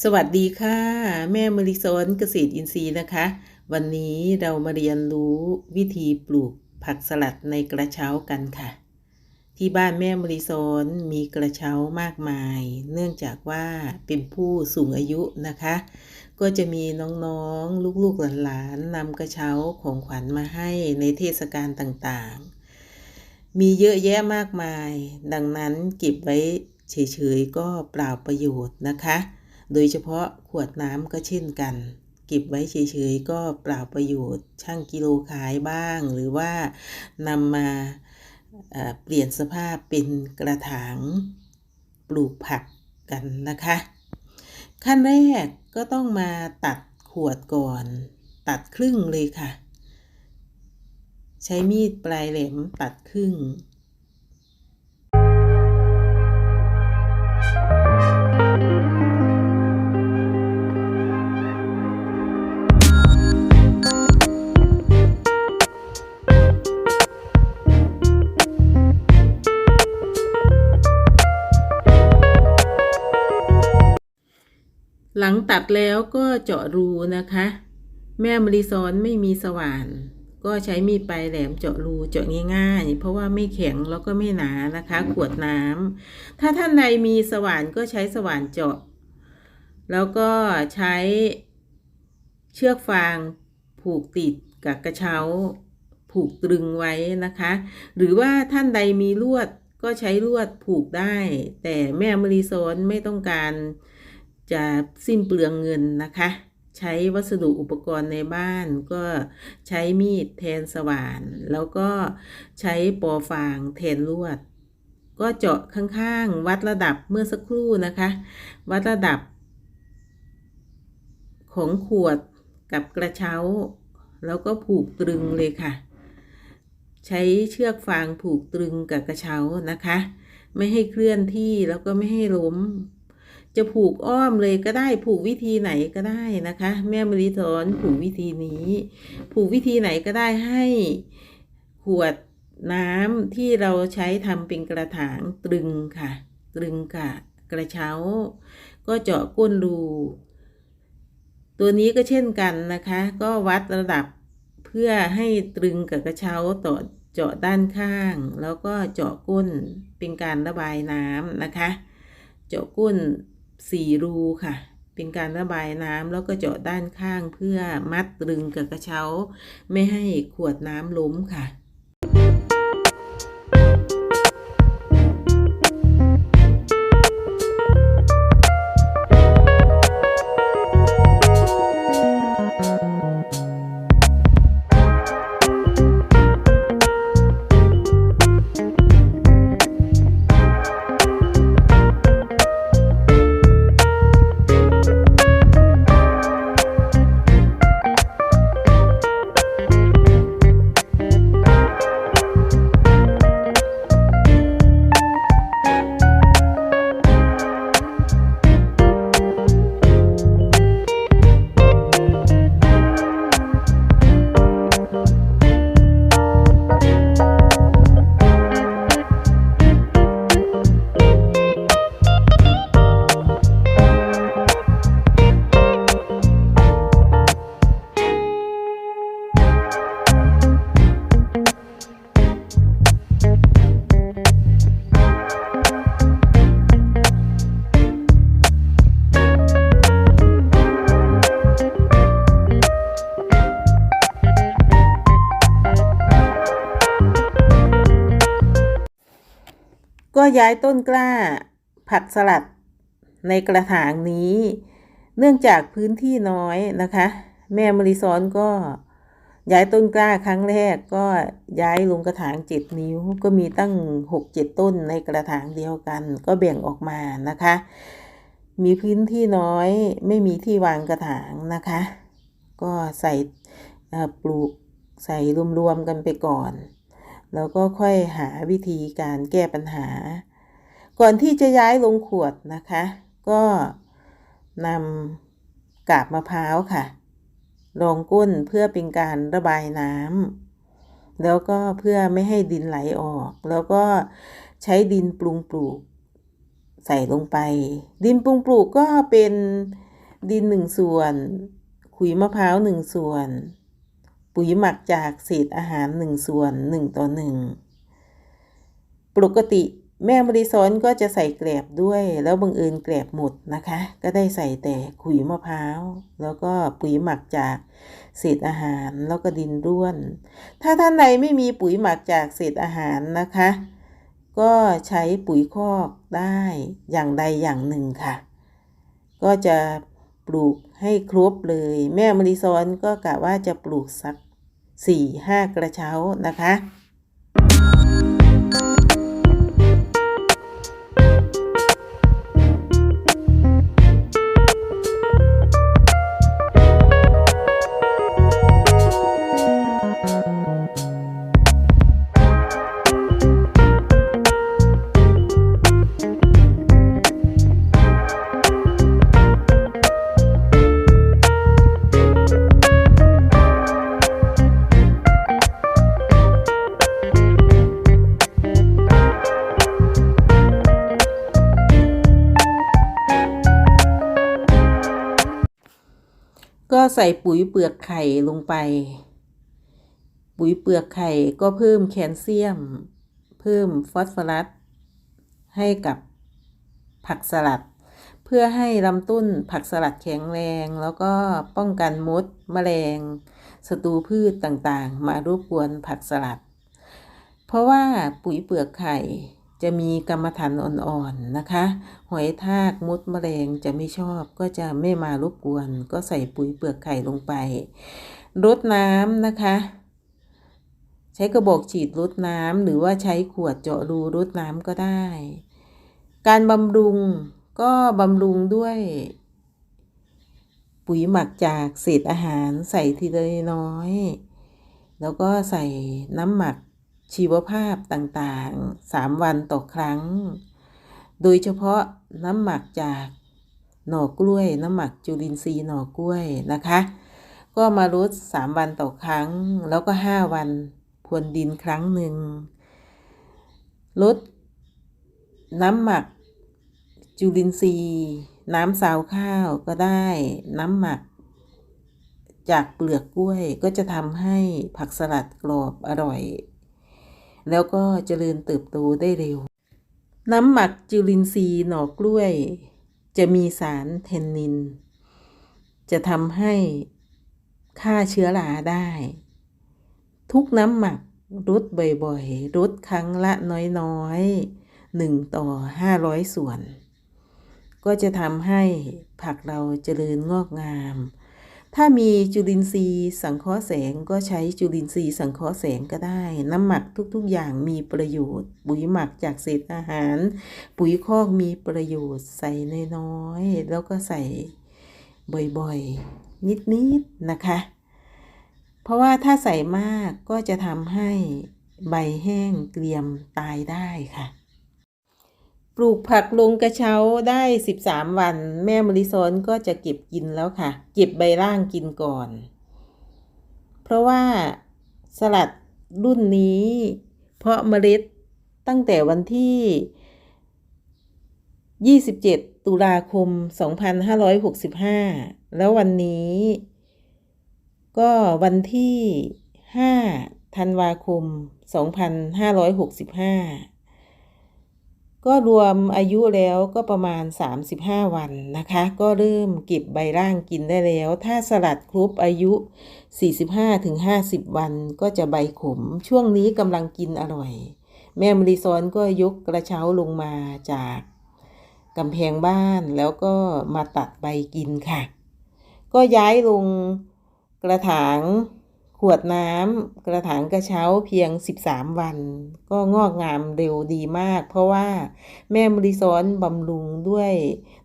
สวัสดีค่ะ แม่มริซอนเกษตรอินทรีย์นะคะ วันนี้เรามาเรียนรู้วิธีปลูกผักสลัดในกระเช้ากันค่ะ ที่บ้านแม่มริซอนมีกระเช้ามากมาย เนื่องจากว่าเป็นผู้สูงอายุนะคะ ก็จะมีน้องๆ ลูกๆหลานๆนำกระเช้าของขวัญมาให้ในเทศกาลต่างๆ มีเยอะแยะมากมาย ดังนั้นเก็บไว้เฉยๆก็เปล่าประโยชน์นะคะ โดยเฉพาะขวดน้ำก็เช่นกัน เก็บไว้เฉยๆ ก็เปล่าประโยชน์ ช่างกิโลขายบ้าง หรือว่านำมาเปลี่ยนสภาพเป็นกระถางปลูกผักกันนะคะ ขั้นแรกก็ต้องมาตัดขวดก่อน ตัดครึ่งเลยค่ะ ใช้มีดปลายแหลมตัดครึ่ง หลังตัดแล้วก็เจาะรูนะคะ แม่มริซอนไม่มีสว่าน ก็ใช้มีดปลายแหลมเจาะรูเจาะง่ายๆ เพราะว่าไม่แข็งแล้วก็ไม่หนานะคะ ขวดน้ำถ้าท่านใดมีสว่านก็ใช้สว่านเจาะ แล้วก็ใช้เชือกฟางผูกติดกับกระเช้าผูกตรึงไว้นะคะ หรือว่าท่านใดมีลวดก็ใช้ลวดผูกได้ แต่แม่มริซอนไม่ต้องการ จะสิ้นเปลืองเงินนะคะ ใช้วัสดุอุปกรณ์ในบ้านก็ใช้มีดแทนสว่าน แล้วก็ใช้ปอฟางแทนลวด ก็เจาะข้างๆ วัดระดับเมื่อสักครู่นะคะ วัดระดับ ของขวดกับกระเช้า แล้วก็ผูกตรึงเลยค่ะ ใช้เชือกฟางผูกตรึงกับกระเช้านะคะ ไม่ให้เคลื่อนที่แล้วก็ไม่ให้ล้ม จะผูกอ้อมเลยก็ได้ผูกวิธีไหนก็ได้นะคะ แม่มริสอนผูกวิธีนี้ ผูกวิธีไหนก็ได้ให้ขวดน้ำที่เราใช้ทำเป็นกระถางตรึงค่ะ ตรึงกับกระเช้า ก็เจาะก้นรูตัวนี้ก็เช่นกันนะคะ ก็วัดระดับเพื่อให้ตรึงกับกระเช้าต่อเจาะด้านข้าง แล้วก็เจาะก้นเป็นการระบายน้ำนะคะ เจาะก้น สี่รูค่ะ เป็นการระบายน้ำแล้วก็เจาะด้านข้างเพื่อมัดรึงกับกระเช้า ไม่ให้ขวดน้ำล้มค่ะ ก็ย้ายต้นกล้า ผักสลัดในกระถางนี้ เนื่องจากพื้นที่น้อยนะคะ แม่มริซอนก็ย้ายต้นกล้าครั้งแรกก็ย้ายลงกระถางเจ็ดนิ้ว ก็มีตั้งหกเจ็ดต้นในกระถางเดียวกัน ก็แบ่งออกมานะคะ มีพื้นที่น้อยไม่มีที่วางกระถางนะคะ ก็ใส่ปลูกใส่รวมๆกันไปก่อน แล้วก็ค่อยหาวิธีการแก้ปัญหา ก่อนที่จะย้ายลงขวดนะคะ ก็นำกาบมะพร้าวค่ะรองก้นเพื่อเป็นการระบายน้ำแล้วก็เพื่อไม่ให้ดินไหลออก แล้วก็ใช้ดินปรุงปลูก ใส่ลงไป ดินปรุงปลูกก็เป็นดินหนึ่งส่วนขุยมะพร้าวหนึ่งส่วน ปุ๋ยหมักจากเศษอาหารหนึ่งส่วนหนึ่งต่อหนึ่งปกติแม่มริซ้อนก็จะใส่แกลบด้วย แล้วบังเอิญแกลบหมดนะคะ ก็ได้ใส่แต่ขุยมะพร้าว แล้วก็ปุ๋ยหมักจากเศษอาหารแล้วก็ดินร่วน ถ้าท่านใดไม่มีปุ๋ยหมักจากเศษอาหารนะคะ ก็ใช้ปุ๋ยคอกได้อย่างใดอย่างหนึ่งค่ะ ก็จะ ปลูกให้ครบเลย แม่มริซอนก็กะว่าจะปลูกสักสี่ห้ากระเช้านะคะ ใส่ปุ๋ยเปลือกไข่ลงไป ปุ๋ยเปลือกไข่ก็เพิ่มแคลเซียม เพิ่มฟอสฟอรัส ให้กับผักสลัด เพื่อให้ลำต้นผักสลัดแข็งแรง แล้วก็ป้องกันมดแมลงศัตรูพืชต่างๆ มารบกวนผักสลัด เพราะว่าปุ๋ยเปลือกไข่ จะมีกรรมฐานอ่อนๆนะคะ หอยทากมดแมลงจะไม่ชอบก็จะไม่มารบกวน ก็ใส่ปุ๋ยเปลือกไข่ลงไปรดน้ำนะคะ ใช้กระบอกฉีดรดน้ำหรือว่าใช้ขวดเจาะรูรดน้ำก็ได้ การบำรุงก็บำรุงด้วยปุ๋ยหมักจากเศษอาหารใส่ทีละน้อย แล้วก็ใส่น้ำหมัก ชีวภาพต่างๆ 3 วันต่อครั้ง โดยเฉพาะน้ำหมักจากหน่อกล้วย น้ำหมักจุลินทรีย์หน่อกล้วยนะคะ ก็มาลด3วันต่อครั้ง แล้วก็ 5 วันพรวนดินครั้งหนึ่งลดน้ำหมักจุลินทรีย์ น้ำซาวข้าวก็ได้น้ำหมัก จากเปลือกกล้วยก็จะทำให้ผักสลัดกรอบอร่อย แล้วก็เจริญเติบโตได้เร็ว น้ำหมักจุลินทรีย์หน่อกล้วย จะมีสารเทนนิน จะทำให้ฆ่าเชื้อราได้ ทุกน้ำหมักรดบ่อยๆรดครั้งละน้อยๆหนึ่งต่อห้าร้อยส่วน ก็จะทำให้ผักเราเจริญงอกงาม ถ้ามีจุลินทรีย์สังเคราะห์แสงก็ใช้จุลินทรีย์สังเคราะห์แสงก็ได้ น้ำหมักทุกๆ อย่างมีประโยชน์ ปุ๋ยหมักจากเศษอาหาร ปุ๋ยคอกมีประโยชน์ใส่น้อยๆแล้วก็ใส่บ่อยๆ นิดๆนะคะ เพราะว่าถ้าใส่มากก็จะทำให้ใบแห้งเกรียมตายได้ค่ะ ปลูกผักลงกระเช้าได้ 13 วัน แม่มริซอนก็จะเก็บกินแล้วค่ะ เก็บใบร่างกินก่อน เพราะว่าสลัดรุ่นนี้ เพาะเมล็ดตั้งแต่วันที่ 27 ตุลาคม 2565 แล้ววันนี้ ก็วันที่ 5 ธันวาคม 2565 ก็รวมอายุแล้วก็ประมาณ 35 วันนะคะ ก็เริ่มเก็บใบร่างกินได้แล้ว ถ้าสลัดครบอายุ 45-50 วันก็จะใบขม ช่วงนี้กำลังกินอร่อย แม่มริซอนก็ยกกระเช้าลงมาจากกำแพงบ้านแล้วก็มาตัดใบกินค่ะ ก็ย้ายลงกระถาง ขวดน้ำกระถางกระเช้าเพียง 13 วัน ก็งอกงามเร็วดีมาก เพราะว่าแม่มริซอนบำรุงด้วย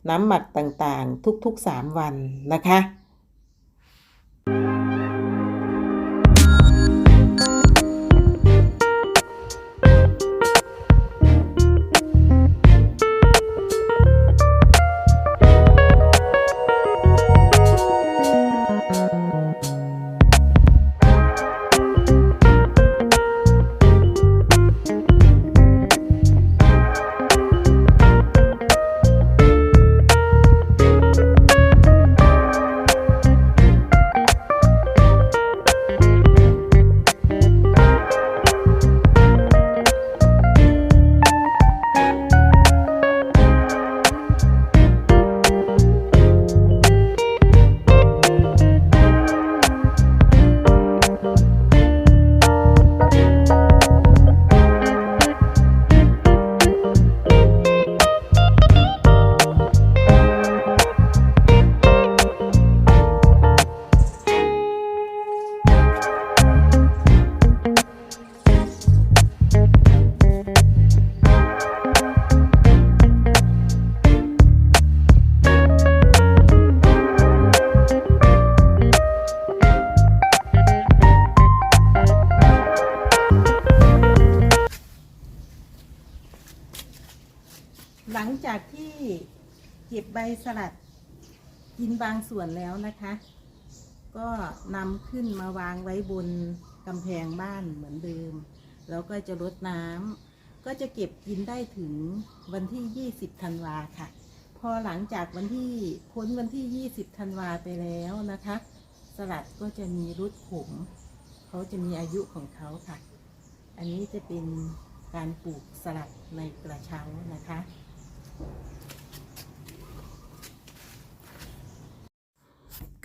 น้ำหมักต่างๆ ทุกๆ 3 วันนะคะ ลังจากที่เก็บใบสลัดกินบางส่วนแล้วนะคะ ก็นำขึ้นมาวางไว้บนกำแพงบ้านเหมือนเดิม แล้วก็จะรดน้ำก็จะเก็บกินได้ถึงวันที่ 20ธันวาค่ะ พอหลังจากวันที่พ้นวันที่ 20ธันวาไปแล้วนะคะ สลัดก็จะมีรสขมเขาจะมีอายุของเขาค่ะ อันนี้จะเป็นการปลูกสลัดในกระเช้านะคะ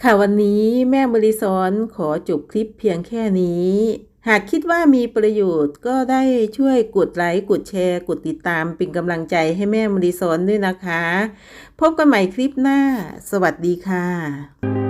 ค่ะวันนี้แม่บริสอนขอจบคลิปเพียงแค่นี้ หากคิดว่ามีประโยชน์ก็ได้ช่วยกดไลค์กดแชร์ กดติดตามเป็นกำลังใจให้แม่บริสอนด้วยนะคะ พบกันใหม่คลิปหน้า สวัสดีค่ะ